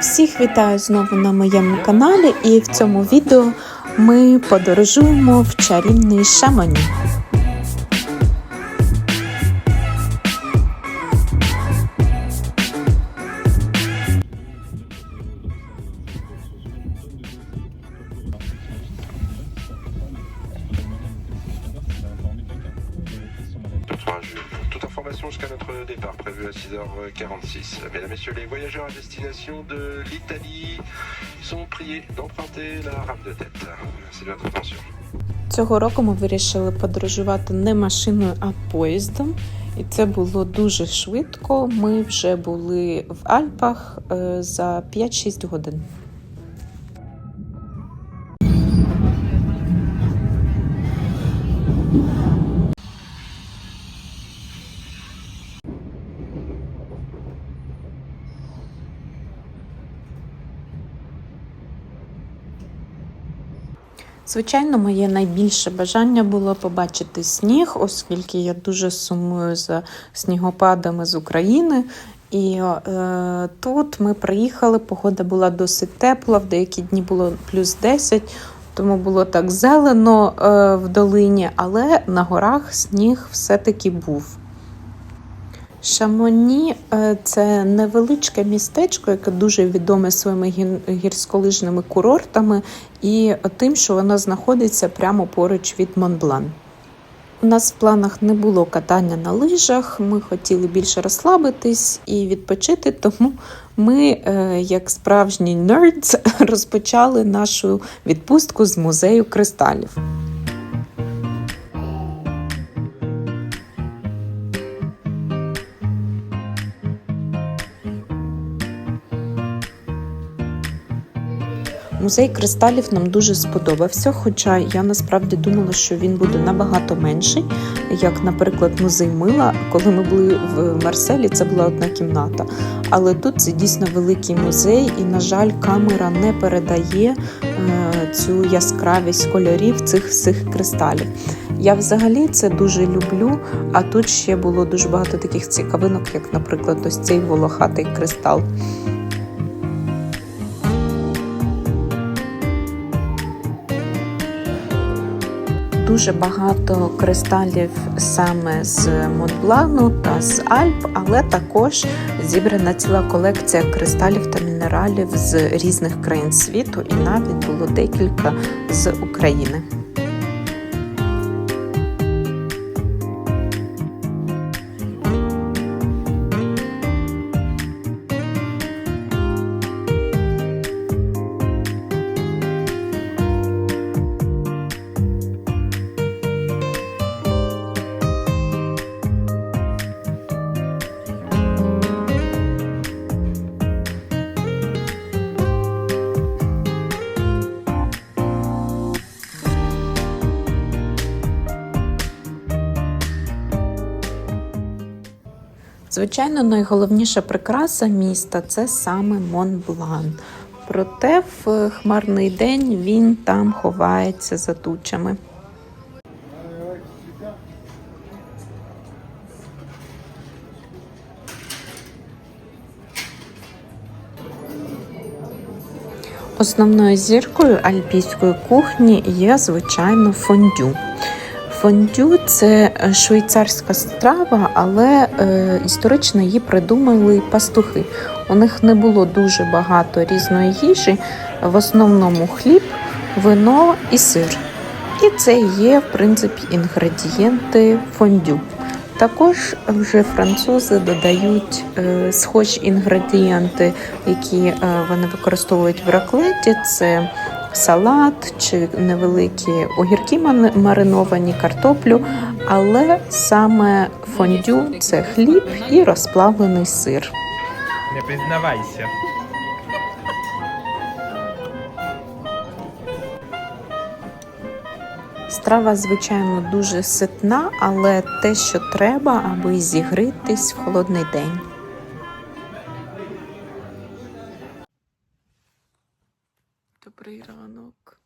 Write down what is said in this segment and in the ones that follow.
Всіх вітаю знову на моєму каналі, і в цьому відео ми подорожуємо в чарівний Шамоні. Toute information jusqu'à notre départ prévu à 6h46. Mesdames, Messieurs, les voyageurs à destination de l'Italie sont priés d'emprunter la rame de tête. De votre attention. Цього року ми вирішили подорожувати не машиною, а поїздом. І це було дуже швидко. Ми вже були в Альпах е, за 5-6 годин. Звичайно, моє найбільше бажання було побачити сніг, оскільки я дуже сумую за снігопадами з України. І е, тут ми приїхали, погода була досить тепла, в деякі дні було плюс 10, тому було так зелено е, в долині, але на горах сніг все-таки був. Шамоні е, це невеличке містечко, яке дуже відоме своїми гірськолижними курортами і тим, що воно знаходиться прямо поруч від Монблан. У нас в планах не було катання на лижах, ми хотіли більше розслабитись і відпочити, тому ми, е, як справжні нердс, розпочали нашу відпустку з музею кристалів. Музей кристалів нам дуже сподобався, хоча я насправді думала, що він буде набагато менший, як, наприклад, музей мила. Коли ми були в Марселі, це була одна кімната. Але тут це дійсно великий музей, і, на жаль, камера не передає е, цю яскравість кольорів цих всіх кристалів. Я взагалі це дуже люблю. А тут ще було дуже багато таких цікавинок, як, наприклад, ось цей волохатий кристал. Дуже багато кристалів саме з Монблану та з Альп, але також зібрана ціла колекція кристалів та мінералів з різних країн світу, і навіть було декілька з України. Звичайно, найголовніша прикраса міста це саме Монблан. Проте в хмарний день він там ховається за тучами. Основною зіркою альпійської кухні є, звичайно, фондю. Фондю це швейцарська страва, але е, історично її придумали пастухи. У них не було дуже багато різної їжі, в основному хліб, вино і сир. І це є, в принципі, інгредієнти фондю. Також вже французи додають е, схожі інгредієнти, які е, вони використовують в раклеті. Це салат чи невеликі огірки мариновані, картоплю, але саме фондю це хліб і розплавлений сир. Не признавайся. Страва, звичайно, дуже ситна, але те, що треба, аби зігрітись в холодний день. Добрий ранок.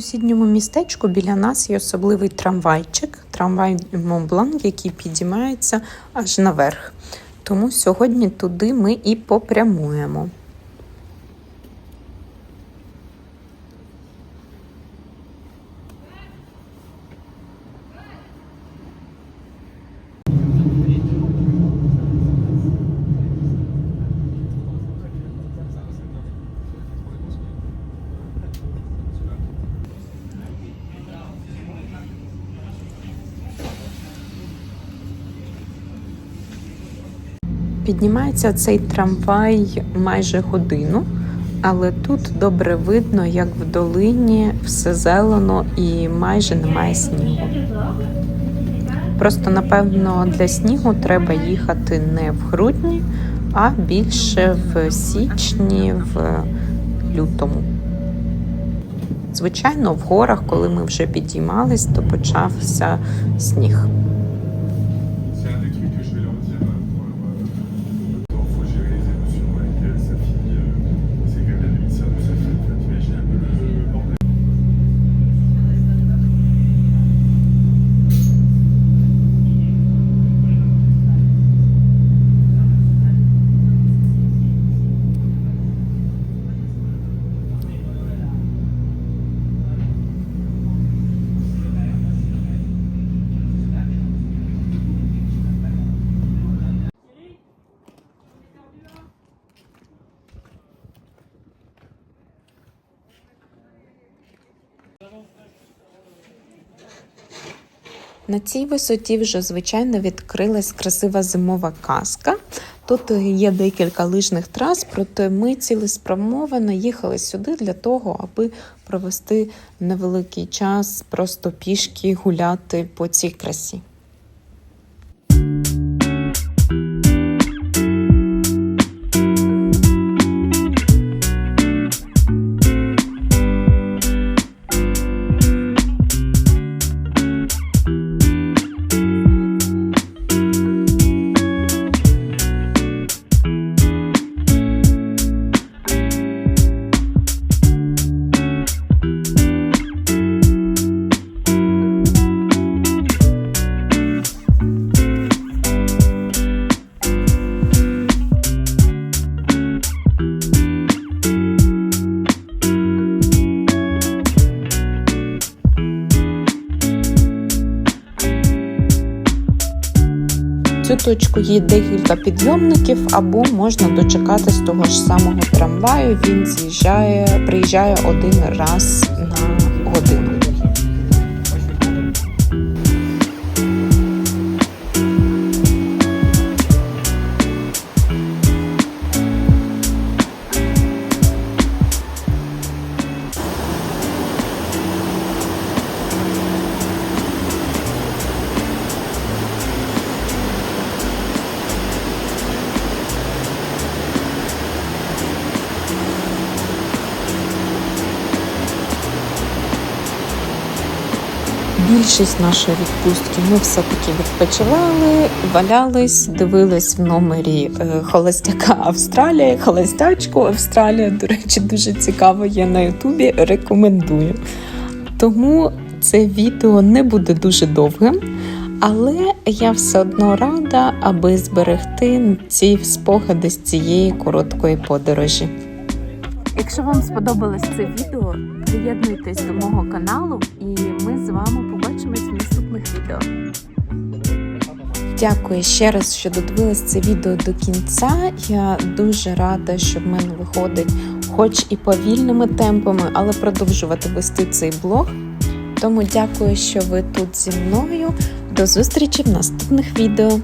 Сусідньому містечку біля нас є особливий трамвайчик, трамвай Монблан, який підіймається аж наверх. Тому сьогодні туди ми і попрямуємо. Піднімається цей трамвай майже годину, але тут добре видно, як в долині все зелено і майже немає снігу. Просто, напевно, для снігу треба їхати не в грудні, а більше в січні, в лютому. Звичайно, в горах, коли ми вже підіймались, то почався сніг. На цій висоті вже звичайно відкрилась красива зимова казка. Тут є декілька лижних трас, проте ми цілеспрямовано їхали сюди для того, аби провести невеликий час, просто пішки гуляти по цій красі. В є декілька підйомників, або можна дочекатись того ж самого трамваю. Він з'їжджає, приїжджає один раз на годину. Більшість нашої відпустки ми все-таки відпочивали, валялись, дивились в номері е, холостяка Австралія, холостячку Австралія. До речі, дуже цікаво є на Ютубі. Рекомендую. Тому це відео не буде дуже довгим, але я все одно рада, аби зберегти ці спогади з цієї короткої подорожі. Якщо вам сподобалось це відео, приєднуйтесь до мого каналу, і ми з вами відео. Дякую ще раз, що додивились це відео до кінця. Я дуже рада, що в мене виходить, хоч і повільними темпами, але продовжувати вести цей блог. Тому дякую, що ви тут зі мною. До зустрічі в наступних відео.